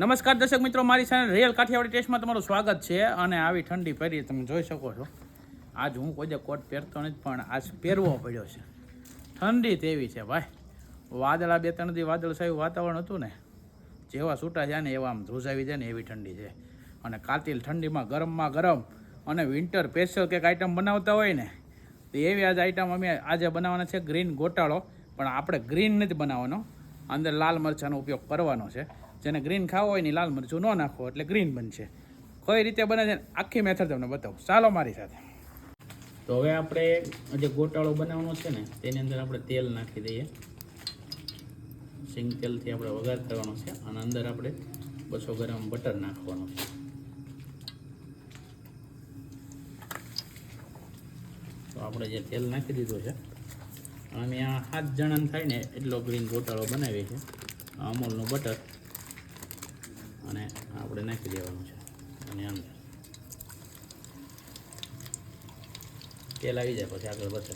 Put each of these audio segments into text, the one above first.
નમસ્કાર દર્શક મિત્રો, મારી સાથે રિયલ કાઠિયાવાડી ટેસ્ટમાં તમારું સ્વાગત છે અને આવી ઠંડી પહેરી તમે જોઈ શકો છો. આજ હું કોઈ કોટ પહેરતો નથી, પણ આજ પહેરવો પડ્યો છે. ઠંડી તેવી છે ભાઈ. વાદળા બે ત્રણ દી વાદળછાયું વાતાવરણ હતું ને, જેવા છૂટા છે ને એવા આમ ધ્રુજાવી જાય ને એવી ઠંડી છે. અને કાતિલ ઠંડીમાં ગરમમાં ગરમ અને વિન્ટર સ્પેશિયલ કંઈક આઈટમ બનાવતા હોય ને, તો એવી આજ આઈટમ અમે આજે બનાવવાના છે ગ્રીન ગોટાળો. પણ આપણે ગ્રીન નથી બનાવવાનો. અંદર લાલ મરચાંનો ઉપયોગ કરવાનો છે. જેને ગ્રીન ખાવો હોય ને લાલ મરચું ન નાખો એટલે ગ્રીન બનશે. કઈ રીતે બને છે આખી મેથડ તમને બતાવું. ચાલો મારી સાથે. તો હવે આપણે જે ગોટાળો બનાવવાનો છે ને, તેની અંદર આપણે તેલ નાખી દઈએ. સિંગ તેલથી આપણે વઘાર કરવાનો છે અને અંદર આપણે બસો ગ્રામ બટર નાખવાનું છે. તો આપણે જે તેલ નાખી દીધું છે અમે આ સાત જણાને થાય ને એટલો ગ્રીન ગોટાળો બનાવીએ છીએ. અમૂલનું બટર. અને આપણે નાખી દેવાનું છે. અને અંદર તેલ આવી જાય પછી આગળ વધે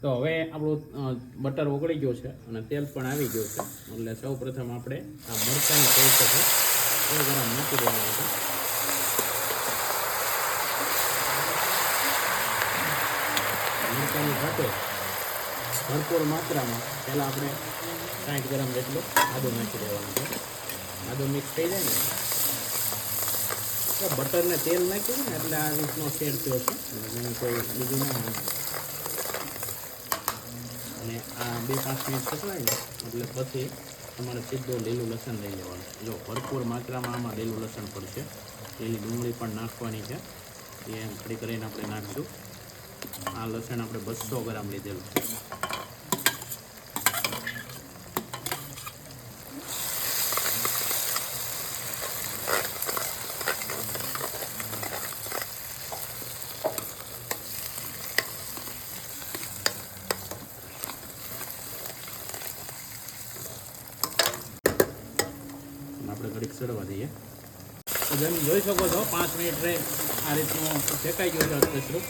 તો હવે આપણું બટર ઓગળી ગયો છે અને તેલ પણ આવી ગયું છે. એટલે સૌ પ્રથમ આપણે આ મરચાંની પેસ્ટ છે એ ગરમ નાખી દેવાનું છે. મરચાંની સાથે ભરપૂર માત્રામાં, પહેલાં આપણે સાઠ ગ્રામ જેટલું આદુ નાખી દેવાનું છે. આદું મિક્સ થઈ જાય ને બટરને તેલ નાખ્યું ને એટલે આ રીતનો શેડ થયો છે. કોઈ બીજું ના અને આ બે પાંચ મિનિટ સકવાય ને, એટલે પછી તમારે સીધું લીલું લસણ લઈ લેવાનું. જો ભરપૂર માત્રામાં આમાં લીલું લસણ પડશે. લીલી ડુંગળી પણ નાખવાની છે. એ એમ ખડી કરીને આપણે નાખશું. આ લસણ આપણે બસો ગ્રામ લીધેલું આપણે દઈએ તો જેમ જોઈ શકો છો, પાંચ મિનિટ રે આ રીતનું શેકાઈ ગયું છે અધકચરું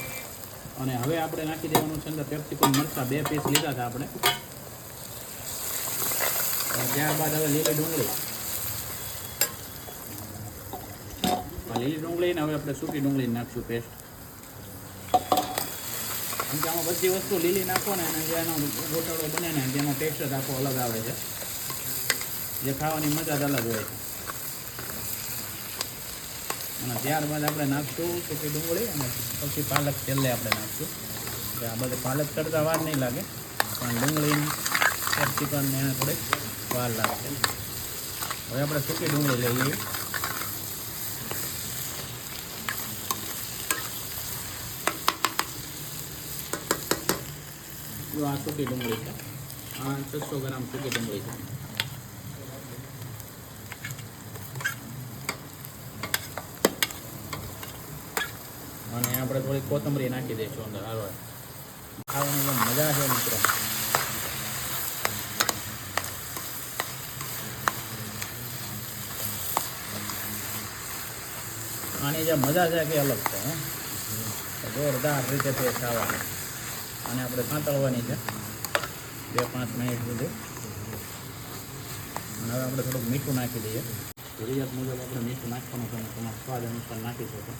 અને હવે આપણે નાખી દેવાનું છે અંદર પેપ્સિકમ મરચાં, બે પીસ લીધા હતા આપણે. ત્યારબાદ હવે લીલી ડુંગળી. લીલી ડુંગળી ને હવે આપણે સૂકી ડુંગળી નાખશું પેસ્ટ કેમ કે આમાં બધી વસ્તુ લીલી નાખો ને અને જે એનો ગોટાળો બને ને તેનો જ આખો અલગ આવે છે. જે ખાવાની મજા જ અલગ હોય છે. અને ત્યારબાદ આપણે નાખશું સૂકી ડુંગળી અને પછી પાલક છેલ્લે આપણે નાખશું. એટલે આ બધે પાલક કરતાં વાર નહીં લાગે, પણ ડુંગળી કેપ્સિકમ એને થોડીક વાર લાગશે હવે આપણે સૂકી ડુંગળી લઈ લઈએ આ સૂકી ડુંગળી છે. આ છસો ગ્રામ સૂકી ડુંગળી છે અને આપણે થોડી કોથમરી નાખી દઈશું અંદર હારો ખાવાની જેમ મજા છે મિત્રો. આની જે મજા છે કે અલગ છે જોરદાર રીતે તે ખાવાની. અને આપણે સાંતળવાની છે, બે પાંચ મિનિટ સુધી. અને હવે આપણે થોડુંક મીઠું નાખી દઈએ. જરૂરિયાત મુજબ આપણે મીઠું નાખવાનું તમે તમારા સ્વાદ અનુસાર નાખી શકો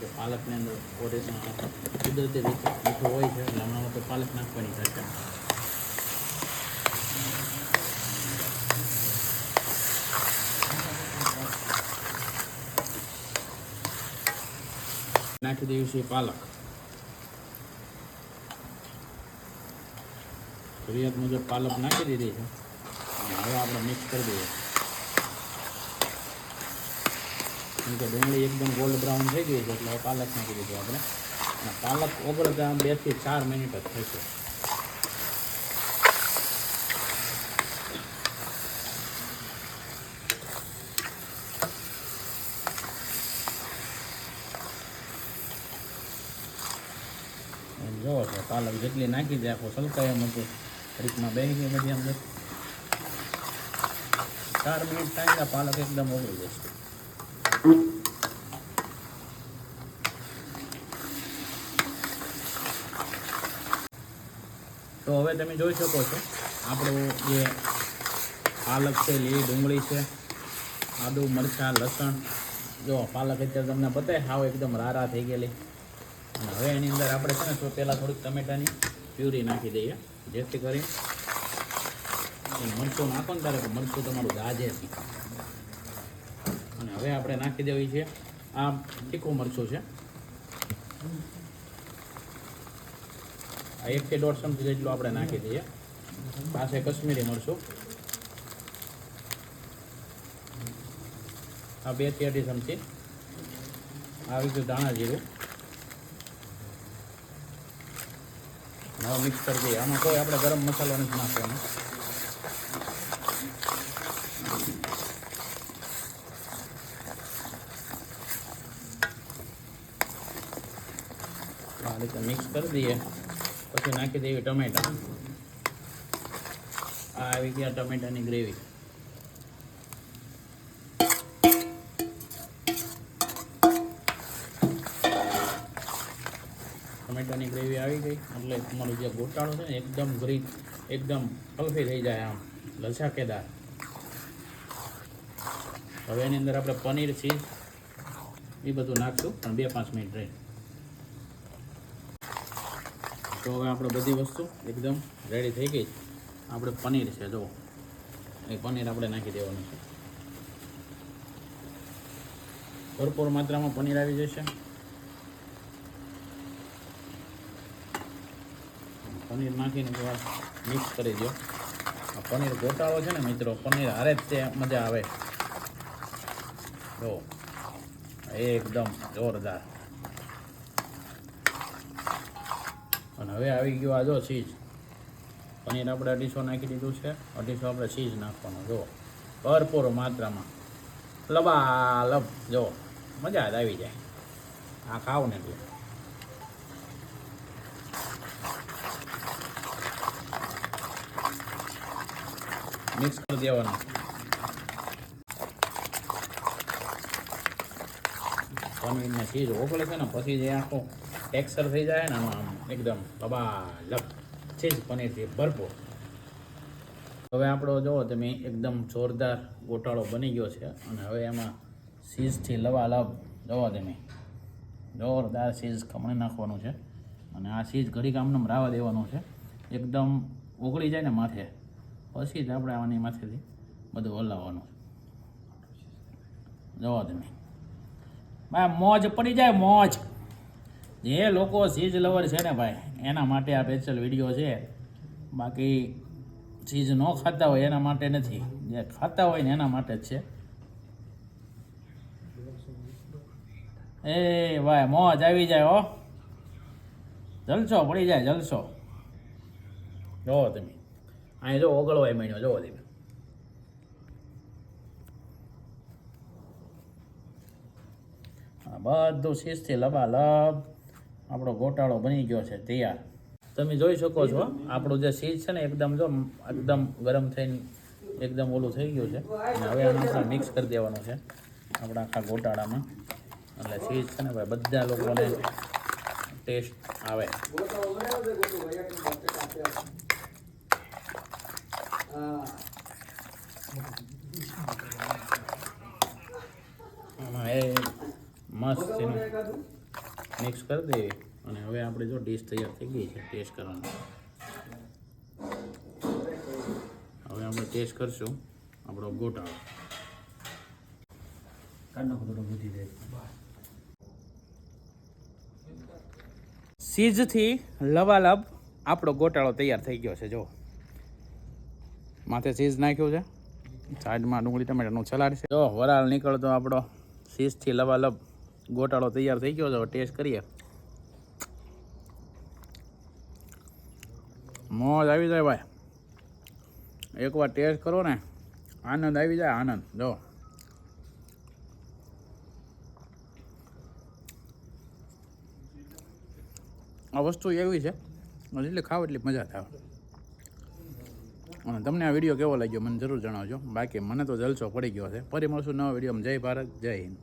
કે પાલકની અંદર ઓરિજિનલ કુદરતી રીતે મીઠો હોય છે, એટલે હમણાં તો પાલક નાખવાની થશે નાખી દઈએ છીએ પાલક. ફરિયાદ મુજબ પાલક નાખી દીધી છે. હવે આપણે મિક્સ કરી દઈએ. કેમ કે ડુંગળી એકદમ ગોલ્ડ બ્રાઉન થઈ ગઈ છે એટલે પાલક નાખી દીધું આપણે. અને પાલક ઓગળતા બેથી ચાર મિનિટ જ થશે. જોવો છો, પાલક જેટલી નાખી દે આખો સલકાય એમ હતું રીતમાં બે ગઈ બધી અંદર. ચાર મિનિટ થાય પાલક એકદમ ઓગળી જશે. તો હવે તમે જોઈ શકો છો, આપણું જે પાલક છે, લીલી ડુંગળી છે, આદુ, મરચાં, લસણ. જો પાલક અત્યારે તમને બતાવે હાવ એકદમ રારા થઈ ગયેલી. અને હવે એની અંદર આપણે છે ને તો પહેલાં થોડીક ટમેટાની પ્યુરી નાખી દઈએ, જેથી કરી મરચું નાખો ને ત્યારે મરચું તમારું ગાજે. અને હવે આપણે નાખી દેવી છે આ તીખું મરચું છે. આ એકથી દોઢ ચમચી જેટલું આપણે નાખી દઈએ. પાસે કશ્મીરી મરચું. આ બેથી અઢી ચમચી. આવી ગયું ધાણા જીરું. હવે મિક્સ કરી દઈએ. આમાં કોઈ આપણે ગરમ મસાલો નથી નાખવાનો. આ રીતે મિક્સ કરી દઈએ. પછી નાખી દઈએ ટમેટા. આ આવી ગયા ટમેટાની ગ્રેવી ટમેટાની ગ્રેવી આવી ગઈ. એટલે તમારું જે ગોટાળો છે ને, એકદમ ગ્રીન એકદમ ફલફી થઈ જાય આમ. લસાકેદાર. હવે એની અંદર આપણે પનીર ચીઝ એ બધું નાખશું. પણ બે પાંચ મિનિટ રહી. તો હવે આપણે બધી વસ્તુ એકદમ રેડી થઈ ગઈ આપણે પનીર છે જો એ પનીર આપણે નાખી દેવાનું છે. ભરપૂર માત્રામાં પનીર આવી જશે. પનીર નાખીને એક મિક્સ કરી દો આ પનીર ગોટાળો છે ને મિત્રો, પનીર હારે જ તે મજા આવે. જો એકદમ જોરદાર. અને હવે આવી ગયું આજો ચીઝ. પનીર આપણે અઢીસો નાખી દીધું છે. અઢીસો આપણે ચીઝ નાખવાનું જો ભરપૂર માત્રામાં. લબાલબ, જુઓ. મજા જ આવી જાય. આ ખાવ ને એટલે. મિક્સ કરી દેવાનું. પનીરને ચીઝ ઓગળે છે ને, પછી જે આખું ટેક્સચર થઈ જાય ને આમાં એકદમ લબાલબ ચીઝ પનીરથી ભરપૂર. હવે આપણો જુઓ તમે, એકદમ જોરદાર ગોટાળો બની ગયો છે અને હવે એમાં સીઝથી લબાલબ જુઓ તમે, જોરદાર ચીઝ ખમણી નાખવાનું છે અને આ ચીઝ ઘડી કામને રાવા દેવાનું છે. એકદમ ઓગળી જાય ને માથે, પછી જ આપણે આની માથેથી બધું હલાવવાનું જવા તમે મોજ પડી જાય, મોજ. જે લોકો સીઝ લવર છે ને ભાઈ, એના માટે આ સ્પેશિયલ વીડિયો છે. બાકી ચીજ ન ખાતા હોય એના માટે નથી. જે ખાતા હોય ને એના માટે જ છે. એ ભાઈ, મોજ આવી જાય હો. જલસો, પડી જાય જલસો. જોવો તમે. અહીં જો ઓગળવાય માંડ્યો જોવો તમે. બધું શીશથી લબાલબ. આપણો ગોટાળો બની ગયો છે, તૈયાર. તમે જોઈ શકો છો, આપણું જે સીઝ છે ને, એકદમ જો, એકદમ ગરમ થઈને એકદમ ઓલું થઈ ગયું છે. અને હવે આને આપણે મિક્સ કરી દેવાનું છે, આપણા આખા ગોટાળામાં. એટલે સીજ છે ને, ભાઈ, બધા લોકોને ટેસ્ટ આવે. એ મસ્ત મિક્સ કરી દઈએ. અને હવે આપણે જો ડીશ તૈયાર થઈ ગઈ છે ટેસ્ટ કરવાની. હવે આપણે ટેસ્ટ કરશું આપણો ગોટાળો. સીઝથી લવાલબ આપણો ગોટાળો તૈયાર થઈ ગયો છે જો. માથે સીઝ નાખ્યું છે. સાઈડમાં ડુંગળી ટમેટાનું સલાડ છે. જો વરાળ નીકળતો આપણો સીઝથી લવાલબ ગોટાળો તૈયાર થઈ ગયો છે. ટેસ્ટ કરીએ. મોજ આવી જાય ભાઈ. એકવાર ટેસ્ટ કરો ને, આનંદ આવી જાય, આનંદ. જો. આ વસ્તુ એવી છે એટલે ખાવ એટલી મજા થાય અને તમને આ વીડિયો કેવો લાગ્યો મને જરૂર જણાવજો. બાકી મને તો જલસો પડી ગયો છે. ફરી મળશું નવા વિડીયોમાં. જય ભારત, જય હિન્દ.